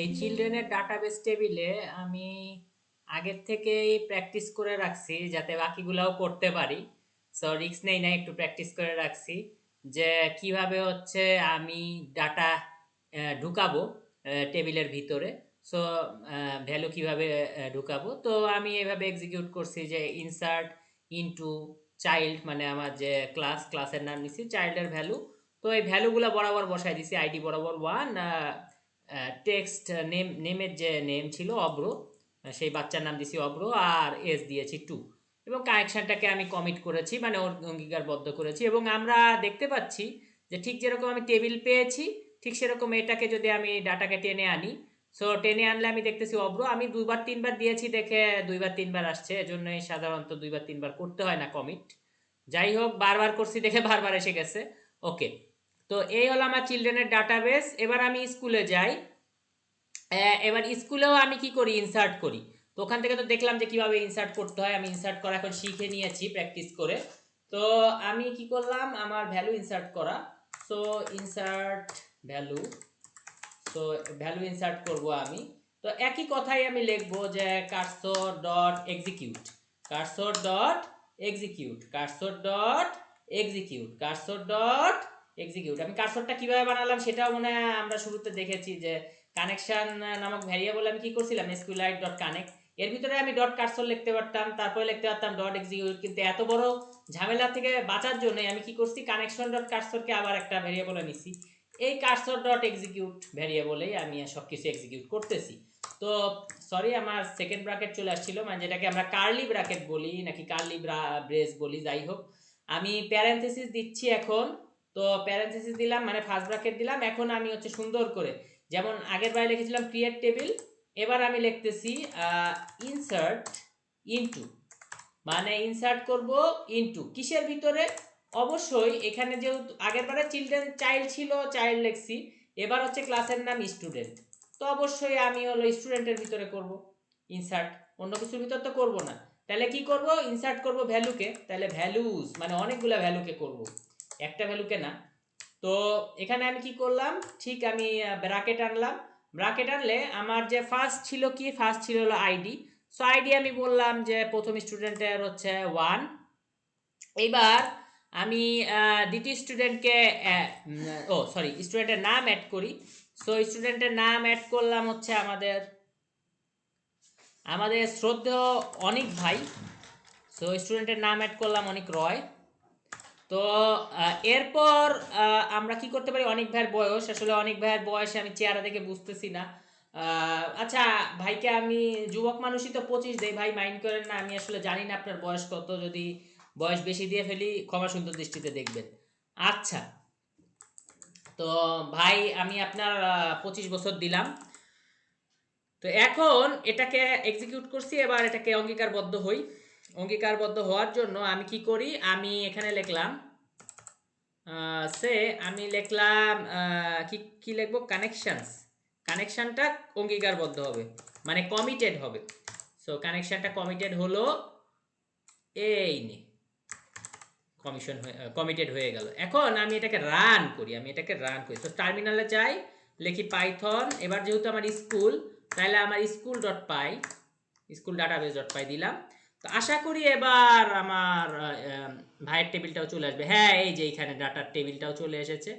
এই চিলড্রেনের ডাটাবেস টেবিলে আমি আগের থেকেই প্র্যাকটিস করে রাখছি, যাতে বাকিগুলাও করতে পারি। সো রিস্ক নেই না, একটু প্র্যাকটিস করে রাখছি যে কীভাবে হচ্ছে আমি ডাটা ঢুকাবো টেবিলের ভিতরে। সো ভ্যালু কীভাবে ঢুকাবো? তো আমি এভাবে এক্সিকিউট করছি যে ইনসার্ট ইনটু চাইল্ড মানে আমার যে ক্লাস ক্লাসের নাম নিছি চাইল্ডের ভ্যালু। তো এই ভ্যালুগুলো বরাবর বসাই দিছি আইডি বরাবর ওয়ান টেক্সট নেম নেমের যে নেম ছিল, অব্র সেই বাচ্চার নাম দিছি অব্র আর এস দিয়েছি টু। এবং কানেকশনটাকে আমি কমিট করেছি মানে ওর অঙ্গীকারবদ্ধ করেছি। এবং আমরা দেখতে পাচ্ছি যে ঠিক যেরকম আমি টেবিল পেয়েছি, ঠিক সেরকম এটাকে যদি আমি ডাটাকে টেনে আনি সো টেনে আনলে আমি দেখতেছি অব্র। আমি দুইবার, তিনবার দিয়েছি দেখে দুইবার, তিনবার আসছে। এজন্যই সাধারণত দুইবার, তিনবার করতে হয় না কমিট যাই হোক, বারবার করছি দেখে বারবার এসে গেছে। ওকে তো এই হলো আমার চিলড্রেনের ডাটাবেস এবার আমি স্কুলে যাই। এবার স্কুলেও আমি কি করি? ইনসার্ট করি। তো ওখান থেকে তো দেখলাম যে কীভাবে ইনসার্ট করতে হয়। আমি ইনসার্ট করা এখন শিখে নিয়েছি প্র্যাকটিস করে। তো আমি কি করলাম? আমার ভ্যালু ইনসার্ট করা। সো ইনসার্ট ভ্যালু তো ভ্যালু ইনসার্ট করব আমি। তো একই কথাই আমি লিখব যে cursor dot execute cursor dot execute cursor dot execute cursor dot execute আমি কারসরটা কীভাবে বানালাম সেটাও মনে হয় আমরা শুরুতে দেখেছি যে কানেকশন নামক ভ্যারিয়েবল আমি কি করছিলাম? এসকিউলাইট ডট কানেক্ট এর ভিতরে আমি ডট কারসর লিখতে পারতাম, তারপরে লিখতে পারতাম ডট এক্সিকিউট কিন্তু এত বড় ঝামেলা থেকে বাঁচার জন্য আমি কি করছি? কানেকশন ডট কারসরকে আবার একটা ভ্যারিয়েবলে নিছি। এই কারসর ডট এক্সিকিউট ভ্যারিয়েবলেই আমি সব কিছু এক্সিকিউট করতেছি। তো সরি আমার সেকেন্ড ব্র্যাকেট চলে আসছিল মানে যেটাকে আমরা কার্লি ব্র্যাকেট বলি, নাকি কার্লি ব্রা ব্রেস বলি, যাই হোক। আমি প্যারেন্থেসিস দিচ্ছি এখন তো প্যারেন্থেসিস দিলাম মানে ফার্স্ট ব্র্যাকেট দিলাম। এখন আমি হচ্ছে সুন্দর করে, যেমন আগের বারে লিখেছিলাম ক্রিয়েট টেবিল এবার আমি লিখতেছি ইনসার্ট ইনটু মানে ইনসার্ট করব ইনটু কিসের ভিতরে? অবশ্যই এখানে যেহেতু আগের বারে চিলড্রেন চাইল্ড ছিল চাইল্ড লিখছি, এবার হচ্ছে ক্লাসের নাম স্টুডেন্ট তো অবশ্যই আমি হলো স্টুডেন্টের ভিতরে করব। ইনসার্ট অন্য কিছুর ভিতর তো করব না। তাহলে কি করব? ইনসার্ট করব ভ্যালুকে তাহলে ভ্যালুস মানে অনেকগুলো ভ্যালুকে করব। একটা ভ্যালুকে না। তো এখানে আমি কি করলাম? ঠিক আমি ব্র্যাকেট আনলাম। ব্র্যাকেট আনলে আমার যে ফার্স্ট ছিল কি? ফার্স্ট ছিল হলো আইডি সো আইডি আমি বললাম যে প্রথম স্টুডেন্টের হচ্ছে ওয়ান এইবার আমি দ্বিতীয় স্টুডেন্টকে ও সরি স্টুডেন্টের নাম অ্যাড করি। সো স্টুডেন্টের নাম অ্যাড করলাম হচ্ছে আমাদের আমাদের শ্রদ্ধেয় অনিক ভাই। সো স্টুডেন্টের নাম অ্যাড করলাম অনিক রয়। তো এরপর আমরা কি করতে পারি? অনেক ভাইয়ের বয়স। আসলে অনেক ভাইয়ের বয়সে আমি চেহারা দেখে বুঝতেছি না। আচ্ছা ভাইকে আমি যুবক মানুষই তো পঁচিশ, দেই ভাই মাইন্ড করেন না, আমি আসলে জানি না আপনার বয়স কত। যদি বয়স বেশি দিয়ে ফেলি, ক্ষমা সুন্দর দৃষ্টিতে দেখবেন। আচ্ছা তো ভাই, আমি আপনার পঁচিশ বছর দিলাম। তো এখন এটাকে এক্সিকিউট করছি, এবার এটাকে অঙ্গীকারবদ্ধ হই। অঙ্গীকারবদ্ধ হওয়ার জন্য আমি কি করি? আমি এখানে লিখলাম সে, আমি লিখলাম কি কি লিখব? কানেকশনস কানেকশনটা অঙ্গীকারবদ্ধ হবে মানে কমিটেড হবে। সো কানেকশনটা কমিটেড হলো, এই নে কমিশন কমিটেড হয়ে গেল। এখন আমি এটাকে রান করি, আমি এটাকে রান করি। তো টার্মিনালে যাই, লিখি পাইথন এবার যেহেতু আমার স্কুল তাহলে আমার school dot py school database dot py দিলাম। আশা করি এবার আমার ভাইয়ের টেবিলটাও চলে আসবে। হ্যাঁ এই যে এইখানে ডাটার টেবিলটাও চলে এসেছে।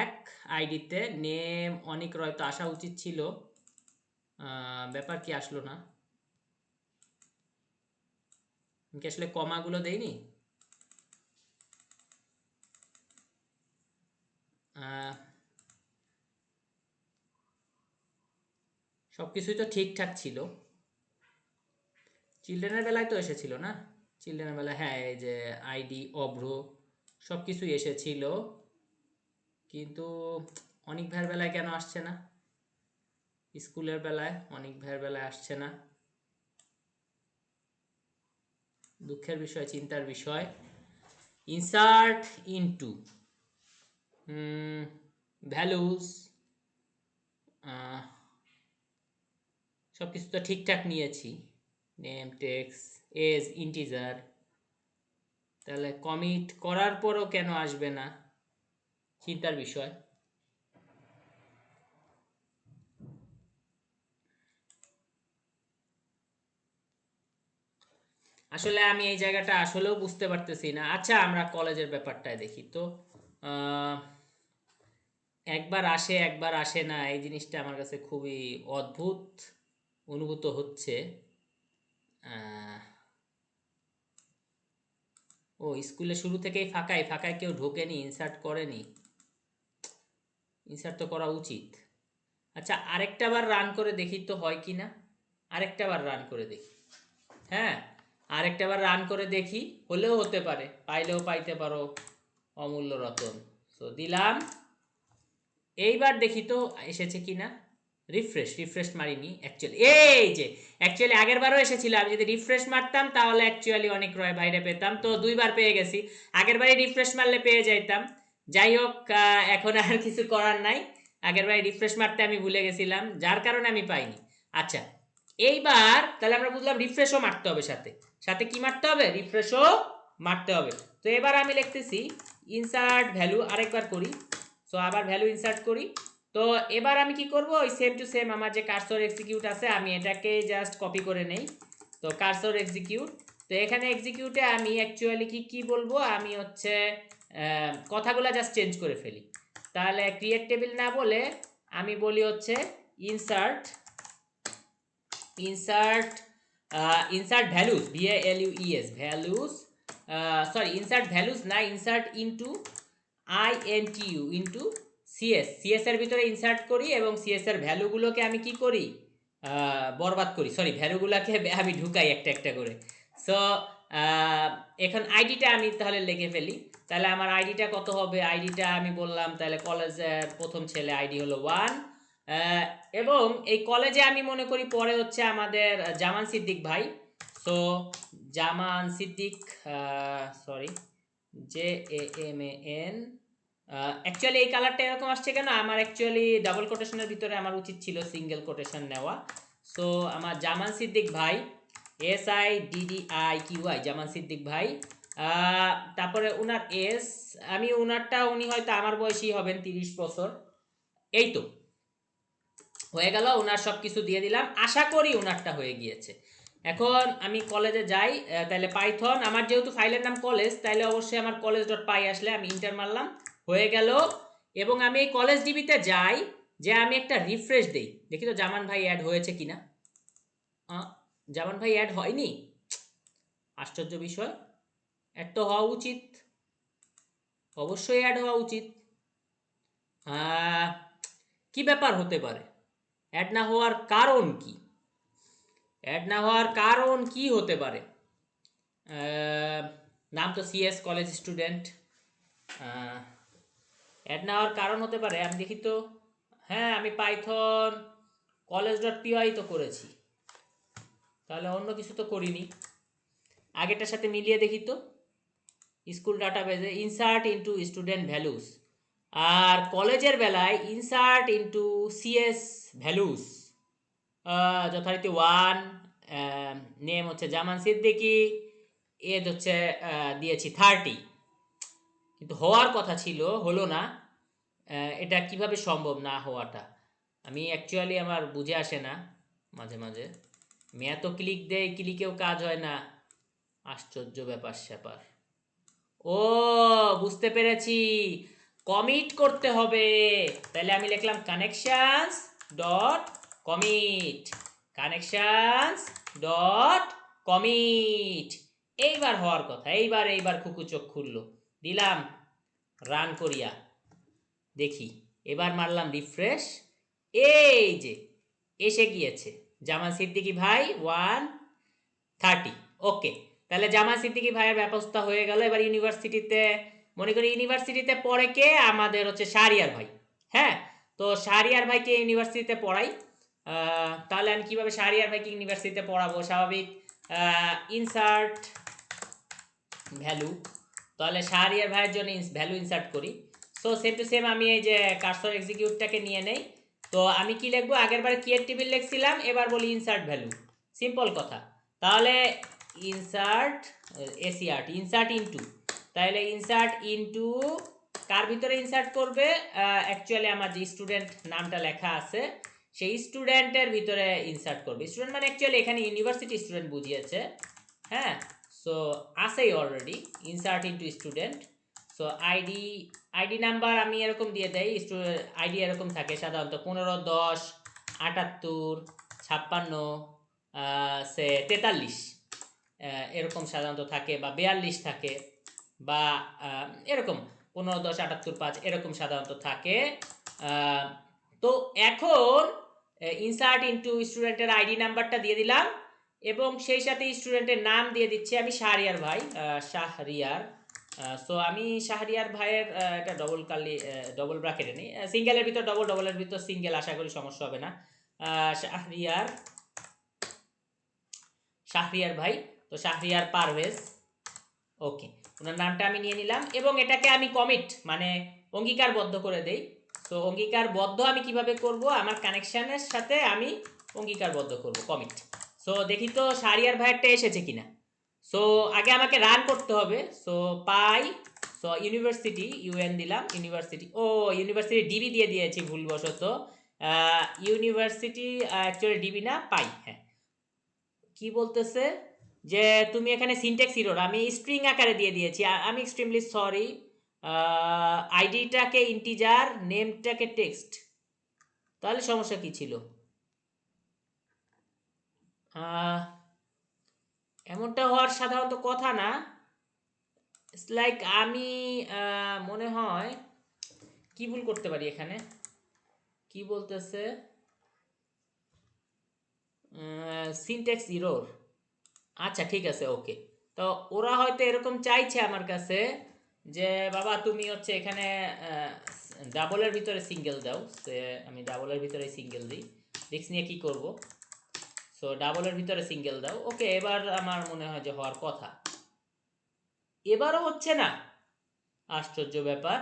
এক আইডিতে নেম অনেক রয় তো আসা উচিত ছিল। ব্যাপার কি আসলো না? কি আসলে কমাগুলো দেইনি? আহ, সবকিছুই তো ঠিকঠাক ছিল। চিলড্রেনের বেলায় তো এসেছিল না? চিলড্রেনের বেলায় হ্যাঁ এই যে আইডি, অভ্র সব কিছুই এসেছিল। কিন্তু অনেক ভাইয়ের বেলায় কেন আসছে না? স্কুলের বেলায় অনেক ভাইয়ের বেলায় আসছে না। দুঃখের বিষয়, চিন্তার বিষয়। ইনসার্ট ইনটু ভ্যালুস সব কিছু তো ঠিকঠাক নিয়েছি। নেম টেক্স এজ ইন্টিজার তাহলে কমিট করার পরও কেন আসবে না? চিন্তার বিষয়। আসলে আমি এই জায়গাটা আসলেও বুঝতে পারতেছি না। আচ্ছা আমরা কলেজের ব্যাপারটায় দেখি। তো একবার আসে একবার আসে না, এই জিনিসটা আমার কাছে খুবই অদ্ভুত অনুভূত হচ্ছে। ও স্কুলে শুরু থেকেই ফাঁকাই ফাঁকায় কেউ ঢোকেনি ইনসার্ট করেনি। ইনসার্ট তো করা উচিত। আচ্ছা আরেকটা বার রান করে দেখি তো হয় কি না? আরেকটা বার রান করে দেখি। হ্যাঁ আরেকটা বার রান করে দেখি, হলেও হতে পারে, পাইলেও পাইতে পারো, অমূল্য রতন। তো দিলাম। এইবার দেখি তো এসেছে কি না? রিফ্রেশ রিফ্রেশ মারিনি অ্যাকচুয়ালি এই যে অ্যাকচুয়ালি আগের বারও এসেছিল। আমি যদি রিফ্রেশ মারতাম, তাহলে অ্যাকচুয়ালি অনেক রয় বাইরে পেতাম। তো দুইবার পেয়ে গেছি। আগের বারে রিফ্রেশ মারলে পেয়ে যাইতাম। যাই হোক এখন আর কিছু করার নাই। আগের বারে রিফ্রেশ মারতে আমি ভুলে গেছিলাম, যার কারণে আমি পাইনি। আচ্ছা এইবার তাহলে আমরা বুঝলাম রিফ্রেশও মারতে হবে সাথে। সাথে কি মারতে হবে? রিফ্রেশও মারতে হবে। তো এবার আমি লিখতেছি ইনসার্ট ভ্যালু আরেকবার করি। সো আবার ভ্যালু ইনসার্ট করি। তো এবার আমি কি করব? ওই সেম টু সেম আমার যে কার্সর এক্সিকিউট আছে, আমি এটাকে জাস্ট কপি করে নেই। তো কার্সর এক্সিকিউট তো এখানে এক্সিকিউটে আমি অ্যাকচুয়ালি কি কি বলব? আমি হচ্ছে কথাগুলো জাস্ট চেঞ্জ করে ফেলি। তাহলে ক্রিয়েট টেবিল না বলে আমি বলি হচ্ছে insert insert insert values V L U E S values sorry insert values না insert into I N T U into CS CS এর ভিতরে ইনসার্ট করি এবং সিএস এর ভ্যালুগুলোকে আমি কি করি? বরবাদ করি। সরি ভ্যালুগুলোকে আমি ঢুকাই একটা একটা করে। সো এখন আইডিটা আমি তাহলে লিখে ফেলি। তাহলে আমার আইডিটা কত হবে? আইডিটা আমি বললাম তাহলে কলেজের প্রথম ছেলে আইডি হলো ওয়ান এবং এই কলেজে আমি মনে করি পরে হচ্ছে আমাদের জামান সিদ্দিক ভাই। So Zaman Siddique sorry J A M A N actually এই কালারটা এরকম আসছে কেন? আমার অ্যাকচুয়ালি ডাবল কোটেশনের ভিতরে আমার উচিত ছিল সিঙ্গেল কোটেশন নেওয়া। সো আমার জামান সিদ্দিক ভাই S I D D I Q I Zaman Siddique ভাই তারপরে ওনার এস আমি ওনারটা উনি হয়তো আমার বয়সী হবেন তিরিশ বছর। এই তো, হয়ে গেল ওনার সব কিছু দিয়ে দিলাম। আশা করি ওনারটা হয়ে গিয়েছে। এখন আমি কলেজে যাই তাহলে পাইথন আমার যেহেতু ফাইলের নাম কলেজ তাহলে অবশ্যই আমার কলেজ ডট পাই আসলে আমি ইন্টার মারলাম। হয়ে গেল। এবং আমি এই কলেজ ডিবিতে যাই, যে আমি একটা রিফ্রেশ দেই। দেখি তো জামান ভাই অ্যাড হয়েছে কিনা। জামান ভাই অ্যাড হয়নি? আশ্চর্য বিষয়। অ্যাড তো হওয়া উচিত। অবশ্যই অ্যাড হওয়া উচিত। কি ব্যাপার হতে পারে? অ্যাড না হওয়ার কারণ কি? অ্যাড না হওয়ার কারণ কি হতে পারে? নাম তো সিএস কলেজ স্টুডেন্ট অ্যাড না হওয়ার কারণ হতে পারে, আমি দেখি তো হ্যাঁ আমি পাইথন কলেজ ডট পিওয়াই তো করেছি। তাহলে অন্য কিছু তো করিনি। আগেরটার সাথে মিলিয়ে দেখি তো স্কুল ডাটাবেজে ইনসার্ট ইনটু স্টুডেন্ট ভ্যালুস আর কলেজের বেলায় ইনসার্ট ইনটু সিএস ভ্যালুস যথারীতি ওয়ান নেম হচ্ছে জামান সিদ্দিকি এজ হচ্ছে দিয়েছি থার্টি কিন্তু হওয়ার কথা ছিল, হলো না। এটা কীভাবে সম্ভব না হওয়াটা? আমি অ্যাকচুয়ালি আমার বুঝে আসে না, মাঝে মাঝে। আমি এত ক্লিক দেয় ক্লিকেও কাজ হয় না। আশ্চর্য ব্যাপার স্যাপার। ও, বুঝতে পেরেছি। কমিট করতে হবে। তাহলে আমি লিখলাম connections dot commit connections dot commit এইবার হওয়ার কথা, এইবার এইবার খুকু চোখ খুললো। দিলাম রান করিয়া। দেখি, এবার মারলাম রিফ্রেশ এই যে, এসে গিয়েছে। জামান সিদ্দিকি ভাই ওয়ান থার্টি ওকে তাহলে জামা সিদ্দিকি ভাইয়ের ব্যবস্থা হয়ে গেল। এবার ইউনিভার্সিটিতে মনে করি ইউনিভার্সিটিতে পড়ে কে? আমাদের হচ্ছে শাহরিয়ার ভাই। হ্যাঁ তো শাহরিয়ার ভাইকে ইউনিভার্সিটিতে পড়াই। তাহলে আমি কীভাবে শাহরিয়ার ভাইকে ইউনিভার্সিটিতে পড়াবো? স্বাভাবিক ইনসার্ট ভ্যালু তাহলে শাহরিয়ার ভাইয়ের জন্য ভ্যালু ইনসার্ট করি। সো সেম টু সেম আমি এই যে কার্সর এক্সিকিউটটাকে নিয়ে নেই। তো আমি কি লিখব? আগের বার ক্রিয়েট টেবিল লিখছিলাম, এবার বলি ইনসার্ট ভ্যালু সিম্পল কথা। তাহলে ইনসার্ট এসিআর্ট ইনসার্ট ইনটু তাহলে ইনসার্ট ইনটু কার ভিতরে ইনসার্ট করবে? অ্যাকচুয়ালি আমার যে স্টুডেন্ট নামটা লেখা আছে, সেই স্টুডেন্টের ভিতরে ইনসার্ট করবে। স্টুডেন্ট মানে অ্যাকচুয়ালি এখানে ইউনিভার্সিটি স্টুডেন্ট বুঝিয়েছে। হ্যাঁ? সো আছেই already insert into student so ID ID number আমি এরকম দিয়ে দেই আইডি এরকম থাকে সাধারণত পনেরো, দশ, আটাত্তর, ছাপ্পান্ন সে তেতাল্লিশ এরকম সাধারণত থাকে বা বিয়াল্লিশ থাকে বা এরকম পনেরো, দশ, আটাত্তর, পাঁচ এরকম সাধারণত থাকে। তো এখন ইনসার্ট ইনটু স্টুডেন্টের আইডি নাম্বারটা দিয়ে দিলাম। এবং সেই সাথে স্টুডেন্টের নাম দিয়ে দিচ্ছি আমি শাহরিয়ার ভাই শাহরিয়ার। সো আমি শাহরিয়ার ভাইয়ের এটা ডবল কালি ডবল ব্রাকেটে নেই। সিঙ্গেলের ভিতর ডবল ডবলের ভিতর সিঙ্গেল আশা করি সমস্যা হবে না। শাহরিয়ার শাহরিয়ার ভাই, তো শাহরিয়ার পারভেজ। ওকে ওনার নামটা আমি নিয়ে নিলাম এবং এটাকে আমি কমিট মানে অঙ্গীকারবদ্ধ করে দেই। তো অঙ্গীকারবদ্ধ আমি কীভাবে করব? আমার কানেকশানের সাথে আমি অঙ্গীকারবদ্ধ করব কমিট সো দেখি তো শাহরিয়ার ভাইয়েরটা এসেছে কিনা। সো আগে আমাকে রান করতে হবে। So py so university U N দিলাম ইউনিভার্সিটি ও ইউনিভার্সিটি ডিবি দিয়ে দিয়েছি ভুলবশত। ইউনিভার্সিটি অ্যাকচুয়ালি ডিবি না, পাই হ্যাঁ। কি বলতেছে? যে তুমি এখানে সিনটেক্স ইরোর আমি স্ট্রিং আকারে দিয়ে দিয়েছি। আমি এক্সট্রিমলি সরি আইডিটাকে ইন্টিজার নেমটাকে টেক্সট তাহলে সমস্যা কি ছিল? এমনটা হওয়ার সাধারণত কথা না। লাইক আমি মনে হয় কি ভুল করতে পারি এখানে? কি বলতেছে? সিনটেক্স ইরোর আচ্ছা ঠিক আছে ওকে তো ওরা হয়তো এরকম চাইছে আমার কাছে যে, বাবা, তুমি হচ্ছে এখানে ডাবলের ভিতরে সিঙ্গেল দাও। সে, আমি ডাবলের ভিতরে সিঙ্গেল দিই। রিক্স নিয়ে কি করব? সো ডাবলের ভিতরে সিঙ্গেল দাও। ওকে এবার আমার মনে হয় যে হওয়ার কথা। এবারও হচ্ছে না। আশ্চর্য ব্যাপার।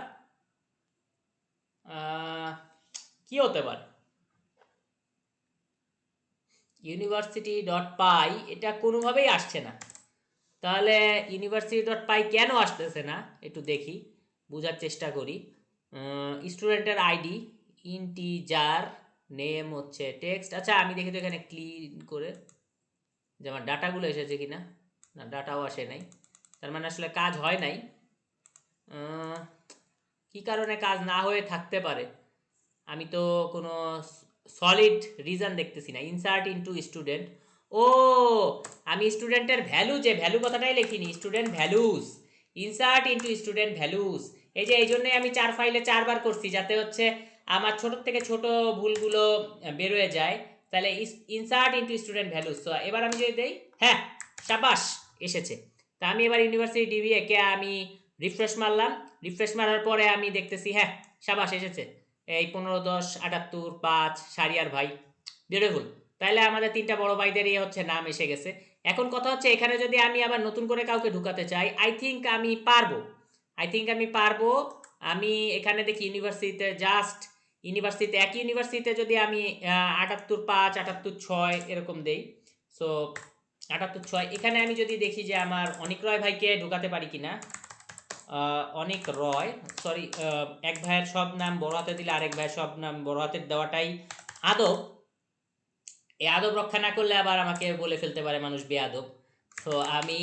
কি হতে পারে? ইউনিভার্সিটি ডট পাই এটা কোনোভাবেই আসছে না। তাহলে ইউনিভার্সিটি ডট পাই কেন আসতেছে না? একটু দেখি, বোঝার চেষ্টা করি। স্টুডেন্টের আইডি ইন্টিজার নেম হচ্ছে টেক্সট আচ্ছা আমি দেখি তো এখানে ক্লিন করে। যে আমার ডাটাগুলো এসেছে কিনা? না না ডাটাও আসে নাই। তার মানে আসলে কাজ হয় নাই। কি কারণে কাজ না হয়ে থাকতে পারে? আমি তো কোনো সলিড রিজন দেখতেছি না। ইনসার্ট ইনটু স্টুডেন্ট ও, আমি স্টুডেন্টের ভ্যালু যে ভ্যালু কথাটাই লিখিনি। Student values insert into student values এই যে, এই জন্যই আমি চার ফাইলে চারবার করছি, যাতে হচ্ছে আমার ছোট থেকে ছোট ভুলগুলো বেরোয় যায়, তাহলে ইনসার্ট ইনটু স্টুডেন্ট ভ্যালুস তো এবার আমি যদি দেই হ্যাঁ সাবাস এসেছে। তা আমি এবার ইউনিভার্সিটি ডিবিএ কে আমি রিফ্রেশ মারলাম। রিফ্রেশ মারার পরে আমি দেখতেছি হ্যাঁ সাবাস এসেছে। এই পনেরো, দশ, আটাত্তর, পাঁচ সারিয়ার ভাই বিউটিফুল তাহলে আমাদের তিনটা বড় ভাইদেরই হচ্ছে নাম এসে গেছে। এখন কথা হচ্ছে, এখানে যদি আমি আবার নতুন করে কাউকে ঢুকাতে চাই আই থিঙ্ক আমি পারব। আই থিঙ্ক আমি পারব। আমি এখানে দেখি ইউনিভার্সিটিতে জাস্ট ইউনিভার্সিটিতে একই ইউনিভার্সিটিতে যদি আমি আটাত্তর পাঁচ, আটাত্তর ছয় এরকম দেই। সো আটাত্তর ছয়, এখানে আমি যদি দেখি যে আমার অনিক রয় ভাইকে ঢুকাতে পারি কিনা। অনিক রয় সরি এক ভাইয়ের সব নাম বড় হাতে দিলে আরেক ভাইয়ের সব নাম বড় হাতের দেওয়াটাই আদব। এই আদব রক্ষা না করলে আবার আমাকে বলে ফেলতে পারে মানুষ বেয়াদব তো আমি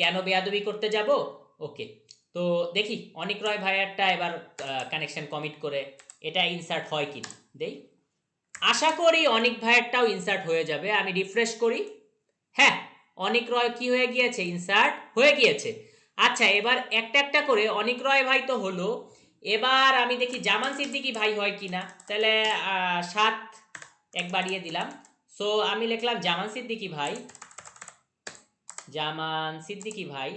কেন বেয়াদবি করতে যাব? ওকে তো দেখি, অনিক রয় ভাইয়ারটা এবার কানেকশন কমিট করে এটা ইনসার্ট হয় কি দেই। আশা করি অনেক ভাইয়েরটাও ইনসার্ট হয়ে যাবে। আমি রিফ্রেশ করি। হ্যাঁ অনিক রয় কি হয়ে গিয়েছে? ইনসার্ট হয়ে গিয়েছে। আচ্ছা এবার একটা একটা করে অনিক রয় ভাই তো হলো। এবার আমি দেখি জামান সিদ্দিকি ভাই হয় কি না তাহলে সাত এক বাড়িয়ে দিলাম। সো আমি লিখলাম জামান সিদ্দিকি ভাই। জামান সিদ্দিকি ভাই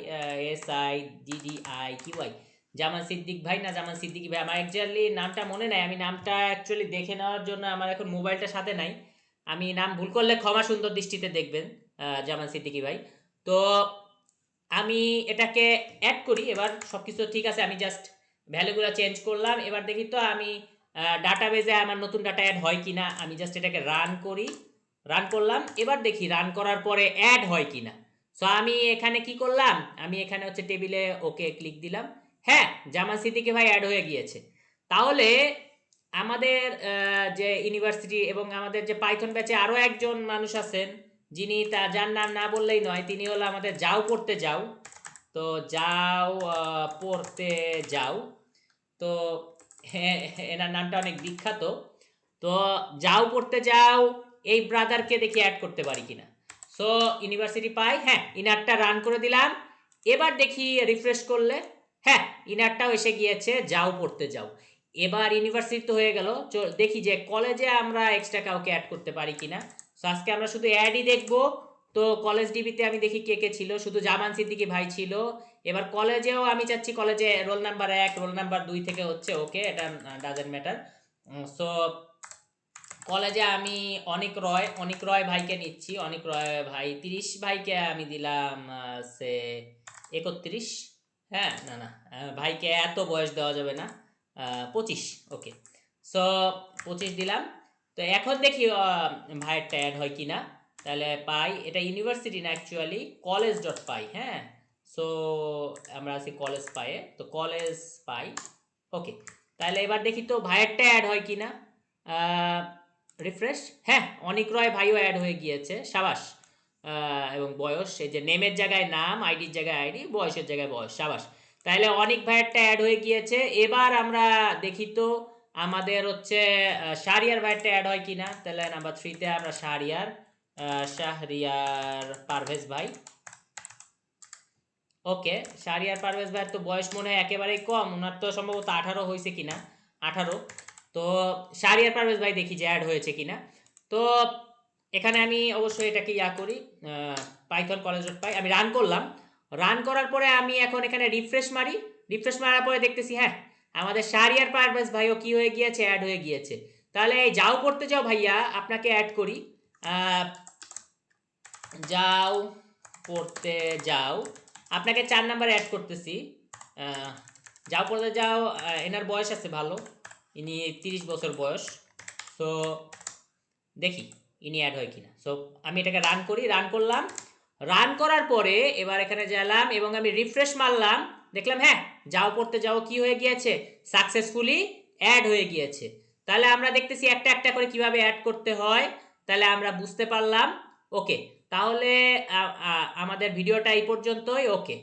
S I D D I কি ভাই জামান সিদ্দিক ভাই, না জামান সিদ্দিকি ভাই, আমার একজাক্টলি নামটা মনে নাই। আমি নামটা অ্যাকচুয়ালি দেখে নেওয়ার জন্য আমার এখন মোবাইলটা সাথে নাই। আমি নাম ভুল করলে ক্ষমা সুন্দর দৃষ্টিতে দেখবেন জামান সিদ্দিকি ভাই। তো আমি এটাকে অ্যাড করি। এবার সব কিছু ঠিক আছে, আমি জাস্ট ভ্যালুগুলো চেঞ্জ করলাম। এবার দেখি তো আমি ডাটাবেজে আমার নতুন ডাটা অ্যাড হয় কিনা। আমি জাস্ট এটাকে রান করি রান করলাম। এবার দেখি রান করার পরে অ্যাড হয় কিনা। সো আমি এখানে কি করলাম? আমি এখানে হচ্ছে টেবিলে ওকে ক্লিক দিলাম। হ্যাঁ জামা সিদ্দিকি ভাই অ্যাড হয়ে গিয়েছে। তাহলে আমাদের যে ইউনিভার্সিটি এবং আমাদের যে পাইথন ব্যাচে আরও একজন মানুষ আছেন, যিনি তা, যার নাম না বললেই নয়, তিনি হলো আমাদের যাও পড়তে যাও। তো যাও পড়তে যাও। তো হ্যাঁ এনার নামটা অনেক বিখ্যাত। তো যাও পড়তে যাও, এই ব্রাদারকে দেখি অ্যাড করতে পারি কিনা। সো ইউনিভার্সিটি পাই হ্যাঁ ইনারটা রান করে দিলাম। এবার দেখি রিফ্রেশ করলে হ্যাঁ ইনারটাও এসে গিয়েছে, যাও পড়তে যাও। এবার ইউনিভার্সিটি তো হয়ে গেল। দেখি যে কলেজে আমরা এক্সট্রা কাউকে অ্যাড করতে পারি কিনা। সো আজকে আমরা শুধু অ্যাডই দেখব। তো কলেজ ডিবিতে আমি দেখি কে কে ছিল। শুধু জামান সিদ্দিকি ভাই ছিল। এবার কলেজেও আমি চাচ্ছি কলেজে রোল নাম্বার এক রোল নাম্বার দুই থেকে হচ্ছে ওকে। এটা ডাজেন্ট ম্যাটার সো কলেজে আমি অনেক রয় অনেক রয় ভাইকে নিচ্ছি। অনেক রয় ভাই তিরিশ ভাইকে আমি দিলাম সে একত্রিশ। হ্যাঁ না না। ভাইকে এত বয়স দেওয়া যাবে না। পঁচিশ ওকে সো পঁচিশ দিলাম। তো এখন দেখি ভাইয়েরটা অ্যাড হয় কি না তাহলে পাই, এটা ইউনিভার্সিটি না অ্যাকচুয়ালি কলেজ ডট পাই হ্যাঁ। সো আমরা আছি কলেজ পায়ে তো কলেজ পাই ওকে তাহলে এবার দেখি তো ভাইয়েরটা অ্যাড হয় কি না রিফ্রেশ হ্যাঁ অনিক রয় ভাইও অ্যাড হয়ে গিয়েছে। সাবাস। এবং বয়স, এই যে নেমের জায়গায় নাম আইডির জায়গায় আইডি বয়সের জায়গায় বয়স, সাবাস। তাহলে অনেক ভাইয়েরটা অ্যাড হয়ে গিয়েছে। এবার আমরা দেখি তো আমাদের হচ্ছে শাহরিয়ার ভাইয়েরটা অ্যাড হয় কিনা। তাহলে নাম্বার থ্রিতে আমরা শাহরিয়ার শাহরিয়ার পারভেজ ভাই। ওকে শাহরিয়ার পারভেজ ভাইয়ের তো বয়স মনে হয় একেবারেই কম। ওনার তো সম্ভবত আঠারো হয়েছে কিনা, আঠারো। তো শাহরিয়ার পারভেজ ভাই দেখি যে অ্যাড হয়েছে কিনা। তো এখানে আমি অবশ্যই এটাকে ইয়া করি পাইথন কলেজ পাই আমি রান করলাম। রান করার পরে আমি এখন এখানে রিফ্রেশ মারি। রিফ্রেশ মারার পরে দেখতেছি হ্যাঁ আমাদের শাহরিয়ার পারভেজ ভাইও কি হয়ে গিয়েছে অ্যাড হয়ে গিয়েছে। তাহলে যাও পড়তে যাও, ভাইয়া, আপনাকে অ্যাড করি। যাও পড়তে যাও। আপনাকে চার নাম্বার অ্যাড করতেছি। যাও পড়তে যাও এনার বয়স আছে ভালো। ইনি তিরিশ বছর বয়স। তো দেখি। ইনি অ্যাড হয় কিনা। সো আমি এটাকে রান করি রান করলাম। রান করার পরে এবার এখানে গেলাম এবং আমি রিফ্রেশ মারলাম। দেখলাম হ্যাঁ যাও পড়তে যাও কি হয়ে গিয়েছে? সাকসেসফুলি অ্যাড হয়ে গিয়েছে। তাহলে আমরা দেখতেছি একটা একটা করে কীভাবে অ্যাড করতে হয়। তাহলে আমরা বুঝতে পারলাম। ওকে তাহলে আমাদের ভিডিওটা এই পর্যন্তই। ওকে